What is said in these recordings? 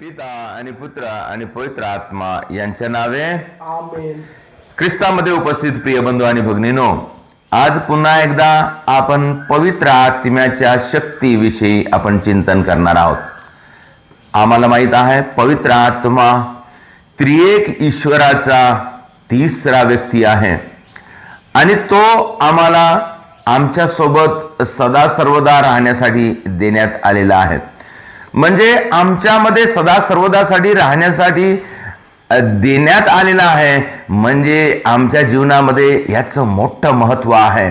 पिता आणि पुत्र आणि पवित्र आत्मा यांच्या नावे ख्रिस्तामध्ये उपस्थित प्रिय बंधू आणि भगिनीनो आज पुन्हा एकदा आपण पवित्र आत्म्याच्या शक्तीविषयी आपण चिंतन करणार आहोत. आम्हाला माहीत आहे पवित्र आत्मा त्रिएक ईश्वराचा तिसरा व्यक्ती आहे. आणि तो आम्हाला आमच्यासोबत सदा सर्वदा राहण्यासाठी देण्यात आलेला आहे. म्हणजे आमच्यामध्ये सदा सर्वदासाठी राहण्यासाठी देण्यात आलेला आहे. म्हणजे आमच्या जीवनामध्ये याचं मोठं महत्त्व आहे.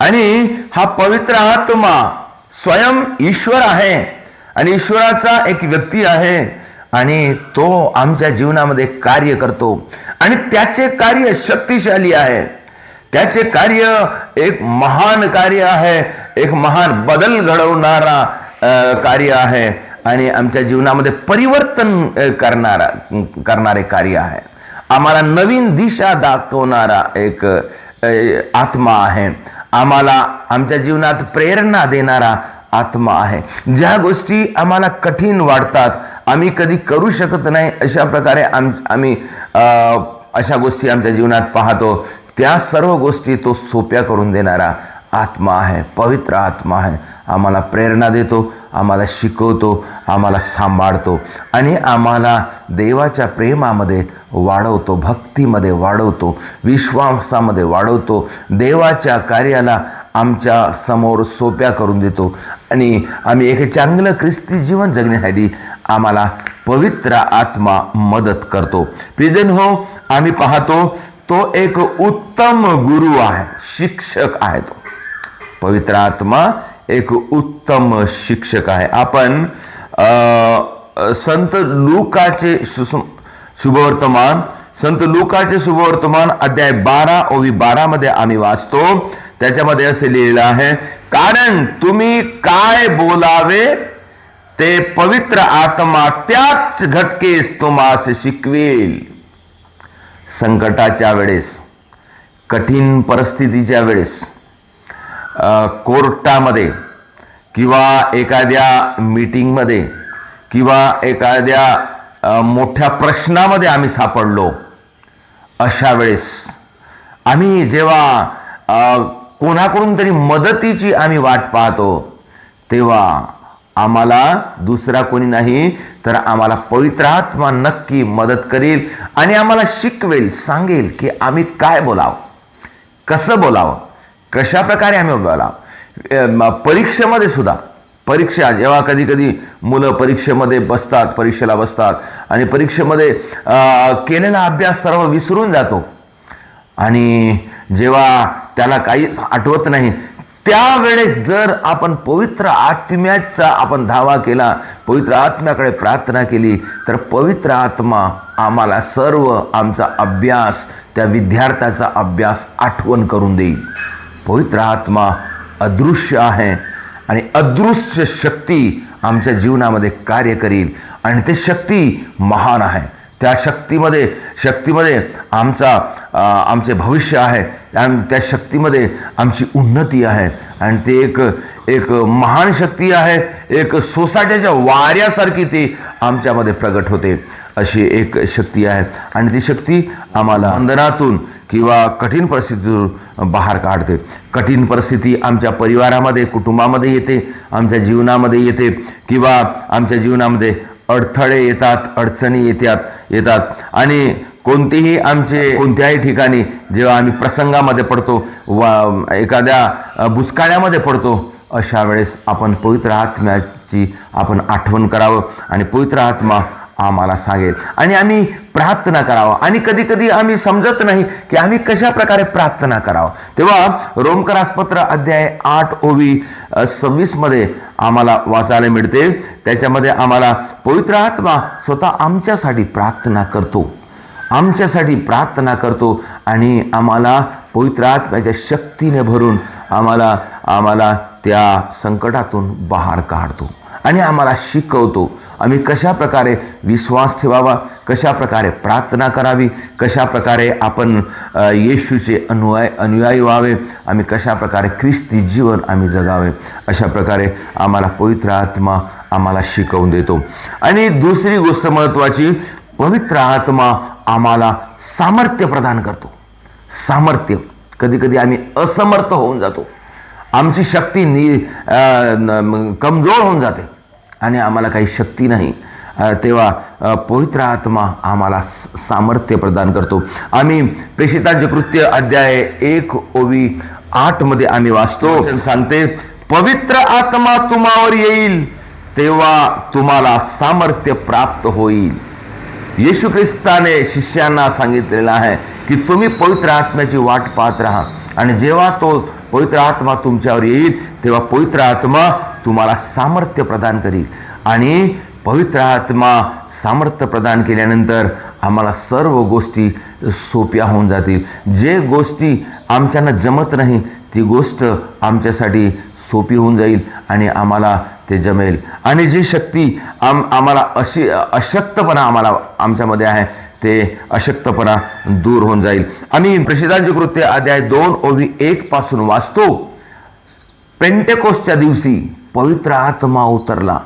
आणि हा पवित्र आत्मा स्वयं ईश्वर आहे. आणि ईश्वराचा एक व्यक्ती आहे. आणि तो आमच्या जीवनामध्ये कार्य करतो. आणि त्याचे कार्य शक्तिशाली आहे. त्याचे कार्य एक महान कार्य आहे. एक महान बदल घडवणारा कार्य आहे. आणि आमच्या जीवनामध्ये परिवर्तन करणारा करणारे कार्य आहे. आम्हाला नवीन दिशा दाखवणारा एक आत्मा आहे. आम्हाला आमच्या जीवनात प्रेरणा देणारा आत्मा आहे. ज्या गोष्टी आम्हाला कठीण वाटतात आम्ही कधी करू शकत नाही अशा प्रकारे आम आम्ही अशा गोष्टी आमच्या जीवनात पाहतो. त्या सर्व गोष्टी तो सोप्या करून देणारा आत्मा आहे पवित्र आत्मा आहे. आम्हाला प्रेरणा देतो आम्हाला शिकवतो आम्हाला सांभाळतो आणि आम्हाला देवाच्या प्रेमामध्ये वाढवतो भक्तीमध्ये वाढवतो विश्वासामध्ये वाढवतो. देवाच्या कार्याला आमच्यासमोर सोप्या करून देतो आणि आम्ही एक चांगलं ख्रिस्ती जीवन जगण्यासाठी आम्हाला पवित्र आत्मा मदत करतो. प्रिजन हो आम्ही पाहतो तो एक उत्तम गुरु आहे शिक्षक आहे तो. पवित्र आत्मा एक उत्तम शिक्षक आहे. आपण संत लुकाचे शुभवर्तमान संत लुकाचे शुभवर्तमान अध्याय बारा ओवी बारा मध्ये आम्ही वाचतो. त्याच्यामध्ये असे लिहिलं आहे कारण तुम्ही काय बोलावे ते पवित्र आत्मा त्याच घटकेस तुम्हास शिकवेल. संकटाच्या वेळेस कठीण परिस्थितीच्या वेळेस कोर्टामध्ये किंवा एखाद्या मीटिंगमध्ये किंवा एखाद्या मोठ्या प्रश्नामध्ये आम्ही सापडलो अशा वेळेस आम्ही जेव्हा कोणाकडून तरी मदतीची आम्ही वाट पाहतो तेव्हा आम्हाला दुसरा कोणी नाही तर आम्हाला पवित्र आत्मा नक्की मदत करेल आणि आम्हाला शिकवेल सांगेल की आम्ही काय बोलावं कसं बोलावं. कशाप्रकारे आम्ही बोलावं परीक्षेमध्ये सुद्धा परीक्षा जेव्हा कधी कधी मुलं परीक्षेमध्ये बसतात परीक्षेला बसतात आणि परीक्षेमध्ये केलेला अभ्यास सर्व विसरून जातो. आणि जेव्हा त्याला काहीच आठवत नाही त्यावेळेस जर आपण पवित्र आत्म्याचा आपण धावा केला पवित्र आत्म्याकडे प्रार्थना केली तर पवित्र आत्मा आम्हाला सर्व आमचा अभ्यास त्या विद्यार्थ्याचा अभ्यास आठवण करून देईल. पवित्र आत्मा अदृश्य आहे आणि अदृश्य शक्ती आमच्या जीवनामध्ये कार्य करील. आणि ते शक्ती महान आहे. त्या शक्तीमध्ये शक्तीमध्ये आमचा आमचे भविष्य आहे. त्या शक्तीमध्ये आमची उन्नती आहे. आणि ते एक एक महान शक्ती आहे. एक सोसाट्याच्या वाऱ्यासारखी ती आमच्यामध्ये प्रगट होते. अशी एक शक्ती आहे. आणि ती शक्ती आम्हाला अंधनातून किंवा कठीण परिस्थितीतून बाहेर काढते. कठीण परिस्थिती आमच्या परिवारामध्ये कुटुंबामध्ये येते आमच्या जीवनामध्ये येते किंवा आमच्या जीवनामध्ये अडथळे येतात अडचणी येतात येतात. आणि कोणतेही आमचे कोणत्याही ठिकाणी जेव्हा आम्ही प्रसंगामध्ये पडतो वा एखाद्या अ, बुचकाळ्यामध्ये पडतो अशा वेळेस आपण पवित्र आत्म्याची आपण आठवण करावं आणि पवित्र आत्मा आम्हाला सांगेल. आणि आम्ही प्रार्थना करावं. आणि कधी कधी आम्ही समजत नाही की आम्ही कशा प्रकारे प्रार्थना करावं. तेव्हा रोमकरासपत्र अध्याय आठ ओवी सव्वीसमध्ये आम्हाला वाचायला मिळते. त्याच्यामध्ये आम्हाला पवित्र आत्मा स्वतः आमच्यासाठी प्रार्थना करतो. आमच्यासाठी प्रार्थना करतो आणि आम्हाला पवित्र आत्म्याच्या शक्तीने भरून आम्हाला आम्हाला त्या संकटातून बाहेर काढतो. आणि आम्हाला शिकवतो. आम्ही कशा प्रकारे विश्वास ठेवावा? कशा प्रकारे प्रार्थना करावी? कशा प्रकारे आपण येशूचे अनुयाय अनुयायी व्हावे? आम्ही कशा प्रकारे ख्रिस्ती जीवन आम्ही जगावे? अशा प्रकारे आम्हाला पवित्र आत्मा आम्हाला शिकवून देतो. आणि दुसरी गोष्ट महत्त्वाची पवित्र आत्मा आम्हाला सामर्थ्य प्रदान करतो. सामर्थ्य. कधीकधी आम्ही असमर्थ होऊन जातो. आमची शक्ती नि कमजोर होऊन जाते. आणि आम्हाला काही शक्ती नाही. तेव्हा पवित्र आत्मा आम्हाला सामर्थ्य प्रदान करतो. आम्ही प्रेषितांचे कृत्य अध्याय एक ओवी आठमध्ये आम्ही वाचतो. सांगते. पवित्र आत्मा तुम्हावर येईल तेव्हा तुम्हाला सामर्थ्य प्राप्त होईल. येशू ख्रिस्ताने शिष्यांना सांगितलेलं आहे की तुम्ही पवित्र आत्म्याची वाट पाहत राहा. आणि जेव्हा तो पवित्र आत्मा तुमच्यावर येईल तेव्हा पवित्र आत्मा तुम्हाला सामर्थ्य प्रदान करील. आणि पवित्र आत्मा सामर्थ्य प्रदान केल्यानंतर आम्हाला सर्व गोष्टी सोप्या होऊन जातील. जे गोष्टी आमच्यानं जमत नाही ती गोष्ट आमच्यासाठी सोपी होऊन जाईल आणि आम्हाला ते जमेल. आणि जी शक्ती आम आम्हाला अशी अशक्तपणा आम्हाला आमच्यामध्ये आहे ते अशक्तपणा दूर होऊन जाईल. आम्ही प्रसिद्धांचे कृत्य अध्याय दोन ओवी एक पासून वाचतो. पेंटेकोसच्या दिवशी पवित्र आत्मा उतरला.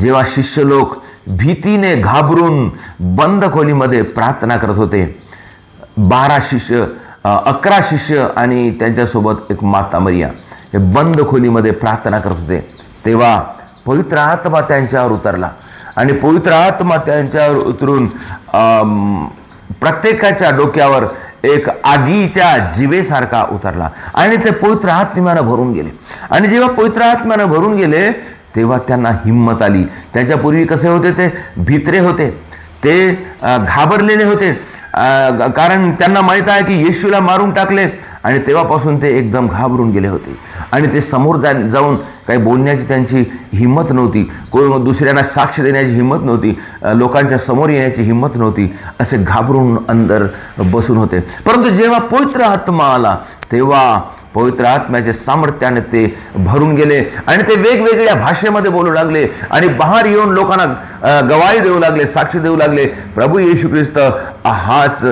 जेव्हा शिष्य लोक भीतीने घाबरून बंद खोलीमध्ये प्रार्थना करत होते बारा शिष्य अकरा शिष्य आणि त्यांच्यासोबत एक माता मरिया हे बंद खोलीमध्ये प्रार्थना करत होते. तेव्हा पवित्र आत्मा त्यांच्यावर उतरला आणि पवित्र आत्मा त्यांच्यावर उतरून प्रत्येकाच्या डोक्यावर एक आगीच्या जिवेसारखा उतरला. आणि ते पवित्र आत्म्यानं भरून गेले. आणि जेव्हा पवित्र आत्म्यानं भरून गेले तेव्हा त्यांना हिंमत आली. त्याच्यापूर्वी कसे होते ते? भित्रे होते. ते घाबरलेले होते. कारण त्यांना माहीत आहे की येशूला मारून टाकले आणि तेव्हापासून ते एकदम घाबरून गेले होते. आणि ते समोर जा जाऊन काही बोलण्याची त्यांची हिंमत नव्हती. कोण दुसऱ्यांना साक्ष देण्याची हिंमत नव्हती. लोकांच्या समोर येण्याची हिंमत नव्हती. असे घाबरून अंदर बसून होते. परंतु जेव्हा पवित्र आत्मा आला तेव्हा पवित्र आत्म्याचे सामर्थ्याने ते भरून गेले आणि ते वेगवेगळ्या भाषेमध्ये बोलू लागले आणि बाहेर येऊन लोकांना गवाई गवाही देऊ लागले साक्षी देऊ लागले. प्रभू येशू ख्रिस्त हाच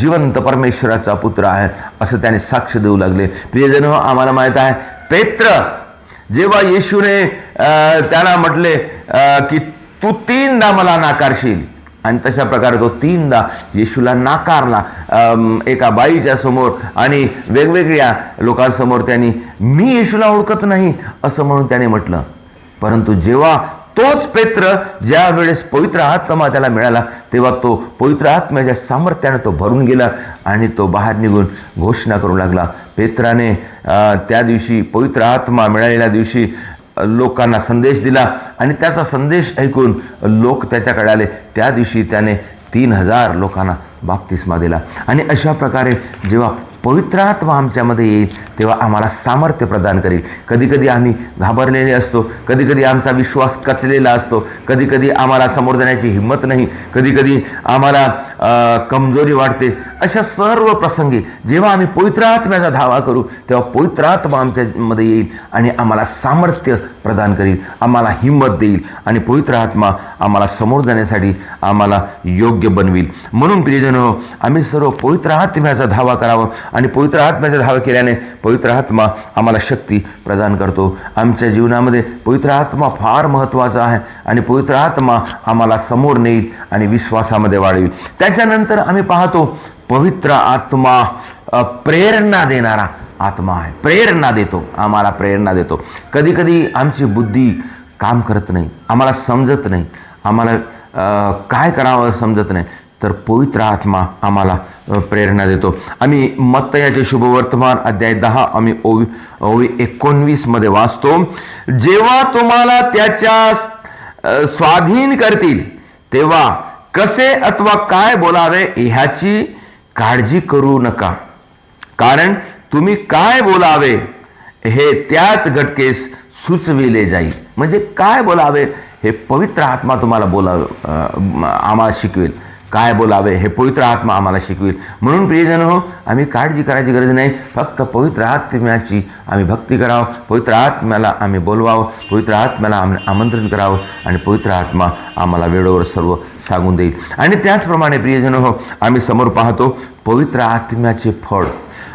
जिवंत परमेश्वराचा पुत्र आहे असं त्याने साक्ष देऊ लागले. प्रियजन आम्हाला माहीत आहे पेत्र जेव्हा येशूने त्याला म्हटले की तू तीनदा मला नाकारशील आणि तशा प्रकारे तो तीनदा येशूला नाकारला एका बाईच्या समोर आणि वेगवेगळ्या लोकांसमोर त्यांनी मी येशूला ओळखत नाही असं म्हणून त्याने म्हटलं. परंतु जेव्हा तोच पेत्र ज्या वेळेस पवित्र आत्मा त्याला मिळाला तेव्हा तो पवित्र आत्म्याच्या सामर्थ्याने तो भरून गेला आणि तो बाहेर निघून घोषणा करू लागला. पेत्राने त्या दिवशी पवित्र आत्मा मिळालेल्या दिवशी लोकांना संदेश दिला आणि त्याचा संदेश ऐकून लोक त्याच्याकडे आले. त्या दिवशी त्याने तीन हजार लोकांना बाप्तिस्मा दिला. आणि अशा प्रकारे जेव्हा पवित्र आत्मा आमच्यामध्ये येईल तेव्हा आम्हाला सामर्थ्य प्रदान करेल. कधीकधी आम्ही घाबरलेले असतो कधीकधी आमचा विश्वास कचलेला असतो कधीकधी आम्हाला समोर जाण्याची हिंमत नाही कधीकधी आम्हाला कमजोरी वाटते. अशा सर्व प्रसंगी जेव्हा आम्ही पवित्र आत्म्याचा धावा करू तेव्हा पवित्र आत्मा आमच्यामध्ये येईल आणि आम्हाला सामर्थ्य प्रदान करील आम्हाला हिंमत देईल आणि पवित्र आत्मा आम्हाला समोर जाण्यासाठी आम्हाला योग्य बनवील. म्हणून प्रियजन हो आम्ही सर्व पवित्र आत्म्याचा धावा करावा आणि पवित्र आत्म्याचा धावा केल्याने पवित्र आत्मा आम्हाला शक्ती प्रदान करतो. आमच्या जीवनामध्ये पवित्र आत्मा फार महत्त्वाचा आहे आणि पवित्र आत्मा आम्हाला समोर नेईल आणि विश्वासामध्ये वाढवी त्याच्यानंतर आम्ही पाहतो पवित्र आत्मा प्रेरणा देणारा आत्मा आहे. प्रेरणा देतो. आम्हाला प्रेरणा देतो. कधीकधी आमची बुद्धी काम करत नाही. आम्हाला समजत नाही. आम्हाला काय करावं समजत नाही. तर पवित्र आत्मा आम्हाला प्रेरणा देतो. आम्ही मत्तयाचे शुभवर्तमान अध्याय दहा आम्ही ओवी ओवी एकोणवीसमध्ये वाचतो. जेव्हा तुम्हाला त्याच्या स्वाधीन करतील तेव्हा कसे अथवा काय बोलावे ह्याची काळजी करू नका. कारण तुम्ही काय बोलावे हे त्याच घटकेस सुचविले जाईल. म्हणजे काय बोलावे हे पवित्र आत्मा तुम्हाला बोला आम्हाला शिकवेल. काय बोलावे हे पवित्र आत्मा आम्हाला शिकवेल. म्हणून प्रियजन हो आम्ही काळजी करायची गरज नाही. फक्त पवित्र आत्म्याची आम्ही भक्ती करावं. पवित्र आत्म्याला आम्ही बोलवावं. पवित्र आत्म्याला आम्ही आमंत्रण करावं. आणि पवित्र आत्मा आम्हाला वेळेवर सर्व सांगून देईल. आणि त्याचप्रमाणे प्रियजन हो आम्ही समोर पाहतो पवित्र आत्म्याचे फळ.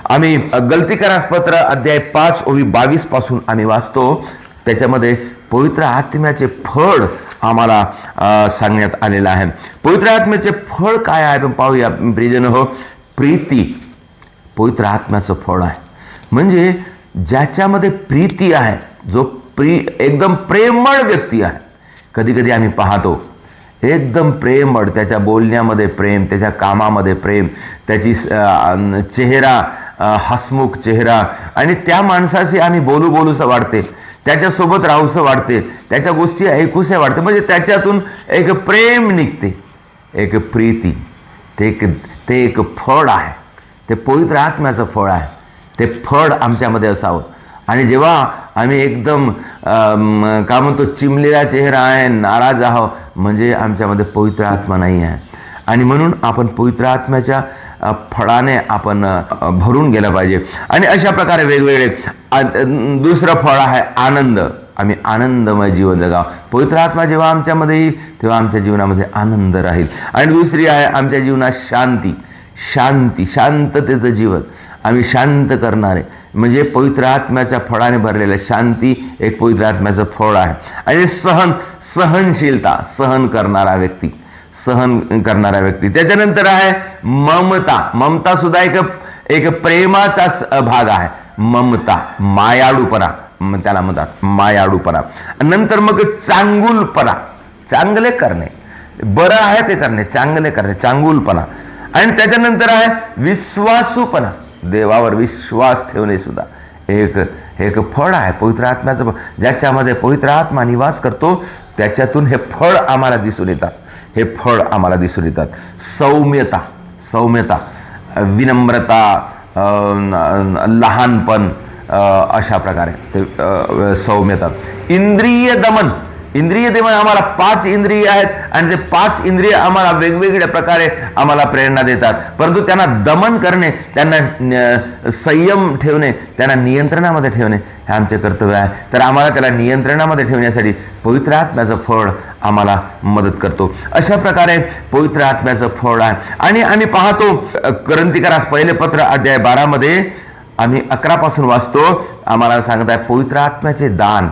आम्ही गलतीकरास पत्र अध्याय पाच ओवी बावीसपासून आम्ही वाचतो. त्याच्यामध्ये पवित्र आत्म्याचे फळ आम्हाला सांगण्यात आलेलं आहे. पवित्र आत्म्याचे फळ काय आहे? आपण पाहूया प्रियजन हो. प्रीती पवित्र आत्म्याचं फळ आहे. म्हणजे ज्याच्यामध्ये प्रीती आहे जो प्री एकदम प्रेमळ व्यक्ती आहे. कधी कधी आम्ही पाहतो एकदम प्रेमळ त्याच्या बोलण्यामध्ये प्रेम त्याच्या कामामध्ये प्रेम त्याची स- चेहरा हसमुख चेहरा आणि त्या माणसाशी आम्ही बोलू बोलूसं वाटते त्याच्यासोबत राहूसं वाटते त्याच्या गोष्टी ऐकूसं वाटते म्हणजे त्याच्यातून एक प्रेम निघते. एक प्रीती. ते एक ते एक फळ आहे. ते पवित्र आत्म्याचं फळ आहे. ते फळ आमच्यामध्ये असावं. आणि जेव्हा आम्ही एकदम काय का म्हणतो चिमलेला चेहरा आहे नाराज आहो म्हणजे आमच्यामध्ये पवित्र आत्मा नाही आहे. आणि म्हणून आपण पवित्र आत्म्याच्या फळाने आपण भरून गेलं पाहिजे. आणि अशा प्रकारे वेगवेगळे दुसरं फळ आहे आनंद. आम्ही आनंदमय जीवन जगाव. पवित्र आत्मा जेव्हा आमच्यामध्ये येईल तेव्हा आमच्या जीवनामध्ये आनंद राहील. आणि दुसरी आहे आमच्या जीवनात शांती. शांती शांततेचं जीवन. आम्ही शांत करणारे. म्हणजे पवित्र आत्म्याच्या फळाने भरलेलं शांती एक पवित्र आत्म्याचं फळ आहे. आणि सहन सहनशीलता सहन करणारा व्यक्ती. सहन करणारा व्यक्ती. त्याच्यानंतर आहे ममता. ममता सुद्धा एक एक प्रेमाचा स- भाग आहे. ममता. मायाळूपणा त्याला म्हणतात. मायाळूपणा नंतर मग चांगुलपणा चांगले करणे. बरं आहे ते करणे. चांगले करणे. चांगुलपणा. आणि त्याच्यानंतर आहे विश्वासूपणा. देवावर विश्वास ठेवणे सुद्धा. एक एक फळ आहे. पवित्र आत्म्याचं ज्याच्यामध्ये पवित्र आत्मा निवास करतो त्याच्यातून हे फळ आम्हाला दिसून येतात. हे फळ आम्हाला दिसून येतात. सौम्यता सौम्यता विनम्रता लहानपण अशा प्रकारे ते सौम्यता. इंद्रिय दमन इंद्रिय दमन म्हणजे आम्हाला पाच इंद्रिय आहेत आणि ते पाच इंद्रिय आम्हाला वेगवेगळ्या प्रकारे आम्हाला प्रेरणा देतात. परंतु त्यांना दमन करणे त्यांना संयम ठेवणे त्यांना नियंत्रणामध्ये ठेवणे हे आमचे कर्तव्य आहे. तर आम्हाला त्याला नियंत्रणामध्ये ठेवण्यासाठी पवित्र आत्म्याचं फळ आम्हाला मदत करतो. अशा प्रकारे पवित्र आत्म्याचं फळ आहे. आणि आम्ही पाहतो अ, पहिले पत्र अध्याय बारामध्ये आम्ही अकरापासून वाचतो. आम्हाला सांगत आहे पवित्र आत्म्याचे दान.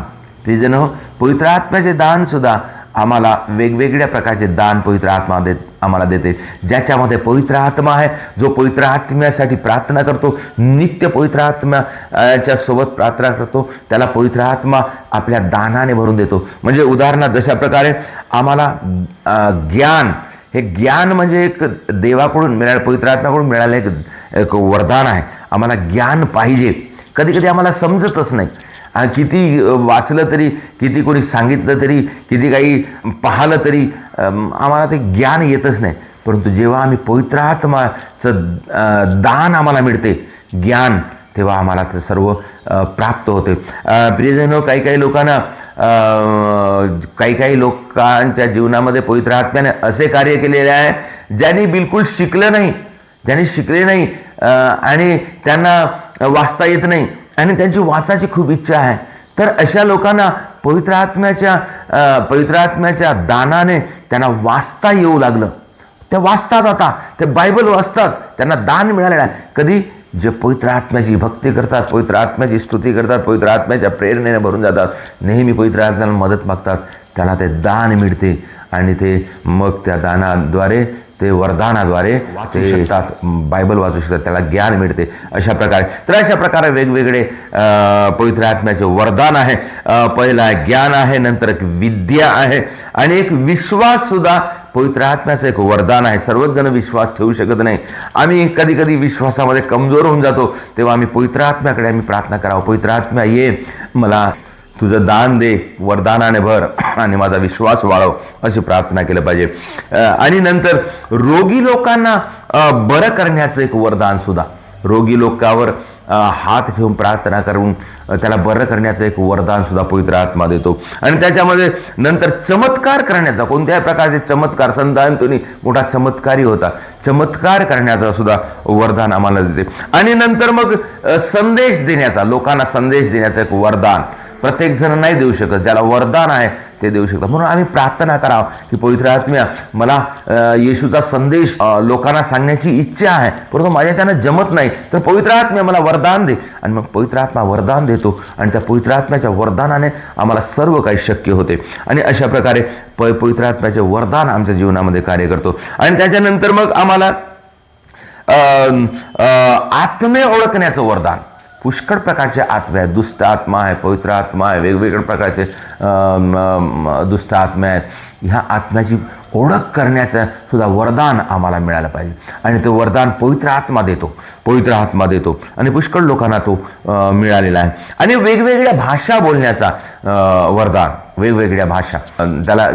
प्रियजन हो पवित्र आत्म्याचे दान सुद्धा आम्हाला वेगवेगळ्या प्रकारचे दान पवित्र आत्मा देत आम्हाला देते. ज्याच्यामध्ये पवित्र आत्मा आहे जो पवित्र आत्म्यासाठी प्रार्थना करतो नित्य पवित्र आत्म्याच्या सोबत प्रार्थना करतो त्याला पवित्र आत्मा आपल्या दानाने भरून देतो. म्हणजे उदाहरणार्थ जशा प्रकारे आम्हाला ज्ञान हे ज्ञान म्हणजे एक देवाकडून मिळालं पवित्र आत्म्याकडून मिळालं एक एक वरदान आहे. आम्हाला ज्ञान पाहिजे. कधी कधी आम्हाला समजतच नाही. किती वाचलं तरी किती कोणी सांगितलं तरी किती काही पाहिलं तरी आम्हाला ते ज्ञान येतच नाही. परंतु जेव्हा आम्ही पवित्र आत्माचं दान आम्हाला मिळते ज्ञान तेव्हा आम्हाला ते सर्व प्राप्त होते. प्रियजनो काही काही लोकांना काही काही लोकांच्या जीवनामध्ये पवित्र आत्म्याने असे कार्य केलेले आहे ज्यांनी बिलकुल शिकलं नाही ज्यांनी शिकले नाही आणि त्यांना वाचता येत नाही. आणि त्यांची वाचायची खूप इच्छा आहे. तर अशा लोकांना पवित्र आत्म्याच्या पवित्र आत्म्याच्या दानाने त्यांना वाचता येऊ लागलं. ते वाचतात आता. ते बायबल वाचतात. त्यांना दान मिळालेलं आहे. कधी? जे पवित्र आत्म्याची भक्ती करतात पवित्र आत्म्याची स्तुती करतात पवित्र आत्म्याच्या प्रेरणेने भरून जातात नेहमी पवित्र आत्म्याला मदत मागतात त्यांना ते दान मिळते आणि ते मग त्या दानाद्वारे ते वरदानाद्वारे वाचू शकतात. बायबल वाचू शकतात त्याला ज्ञान मिळते अशा प्रकारे. तर अशा प्रकारे वेगवेगळे पवित्र आत्म्याचे वरदान आहे. पहिलं आहे ज्ञान आहे नंतर एक विद्या आहे. आणि एक विश्वास सुद्धा पवित्र आत्म्याचं एक वरदान आहे. सर्वच जण विश्वास ठेवू शकत नाही. आम्ही कधी कधी विश्वासामध्ये कमजोर होऊन जातो. तेव्हा आम्ही पवित्र आत्म्याकडे आम्ही प्रार्थना करावं. पवित्र आत्म्या ये मला तुझं दान दे वरदानाने भर आणि माझा विश्वास वाढव अशी प्रार्थना केलं पाहिजे. आणि नंतर रोगी लोकांना बरं करण्याचं एक वरदान सुद्धा. रोगी लोकावर हात ठेवून प्रार्थना करून त्याला बरं करण्याचं एक वरदान सुद्धा पवित्र आत्मा देतो. आणि त्याच्यामध्ये नंतर चमत्कार करण्याचा कोणत्याही प्रकारचे चमत्कार संत मोठा चमत्कारी होता. चमत्कार करण्याचा सुद्धा वरदान आम्हाला देते. आणि नंतर मग संदेश देण्याचा लोकांना संदेश देण्याचं एक वरदान. प्रत्येक जण नाही देऊ शकत ज्याला वरदान आहे ते देऊ शकतात. म्हणून आम्ही प्रार्थना करावं की पवित्र आत्म्या मला येशूचा संदेश लोकांना सांगण्याची इच्छा आहे. परंतु माझ्याच्यानं जमत नाही. तर पवित्र आत्म्या मला वर वरदान दे. आणि मग पवित्र आत्मा वरदान देतो. आणि त्या पवित्र आत्म्याच्या वरदानाने आम्हाला सर्व काही शक्य होते. आणि अशा प्रकारे प पवित्र आत्म्याचे वरदान आमच्या जीवनामध्ये कार्य करतो. आणि त्याच्यानंतर मग आम्हाला अं, आत्मे ओळखण्याचं वरदान. पुष्कळ प्रकारचे आत्मे आहेत. दुष्ट आत्मा आहे पवित्र आत्मा आहे वेगवेगळ्या प्रकारचे दुष्ट आत्मे आहेत. ह्या आत्म्याची ओळख करण्याचं सुद्धा वरदान आम्हाला मिळालं पाहिजे. आणि ते वरदान पवित्र आत्मा देतो. पवित्र आत्मा देतो. आणि पुष्कळ लोकांना तो मिळालेला आहे. आणि वेगवेगळ्या भाषा बोलण्याचा वरदान वेगवेगळ्या भाषा. त्याला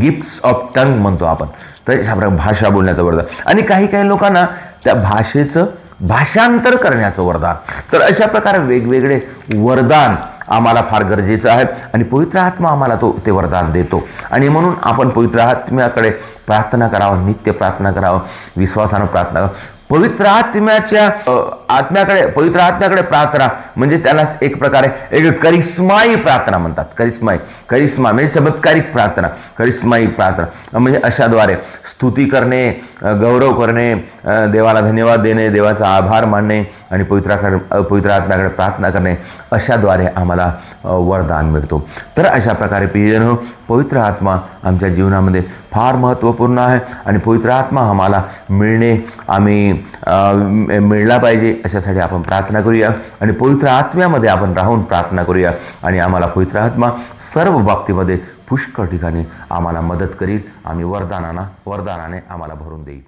गिफ्ट्स ऑफ टंग म्हणतो आपण. तर अशा भाषा बोलण्याचं वरदान. आणि काही काही लोकांना त्या भाषेचं भाषांतर करण्याचं वरदान. तर अशा प्रकारे वेगवेगळे वरदान आम्हाला फार गरजेचं आहे. आणि पवित्र आत्मा आम्हाला तो ते वरदान देतो. आणि म्हणून आपण पवित्र आत्म्याकडे प्रार्थना करावं नित्य प्रार्थना करावं विश्वासानं प्रार्थना करावं. पवित्र आत्म्याच्या आत्म्याकडे पवित्र आत्म्याकडे प्रार्थना. म्हणजे त्याला एक प्रकारे एक करिस्माई प्रार्थना म्हणतात. करिस्माई करिस्मा म्हणजे चमत्कारिक प्रार्थना. करिस्माई प्रार्थना. म्हणजे अशाद्वारे स्तुती करणे गौरव करणे देवाला धन्यवाद देणे देवाचा आभार मानणे आणि पवित्राकडे पवित्र आत्म्याकडे प्रार्थना करणे अशाद्वारे आम्हाला वरदान मिळतो. तर अशा प्रकारे प्रियजन पवित्र आत्मा आमच्या जीवनामध्ये फार महत्त्वपूर्ण आहे आणि पवित्र आत्मा आम्हाला मिळणे आम्ही मिळला पाहिजे. अशासाठी आपण प्रार्थना करूया आणि पवित्र आत्म्यामध्ये आपण राहून प्रार्थना करूया. आणि आम्हाला पवित्र आत्मा सर्व बाबतीमध्ये पुष्कळ ठिकाणी आम्हाला मदत करील. आम्ही वरदानाना वरदानाने आम्हाला भरून देईल.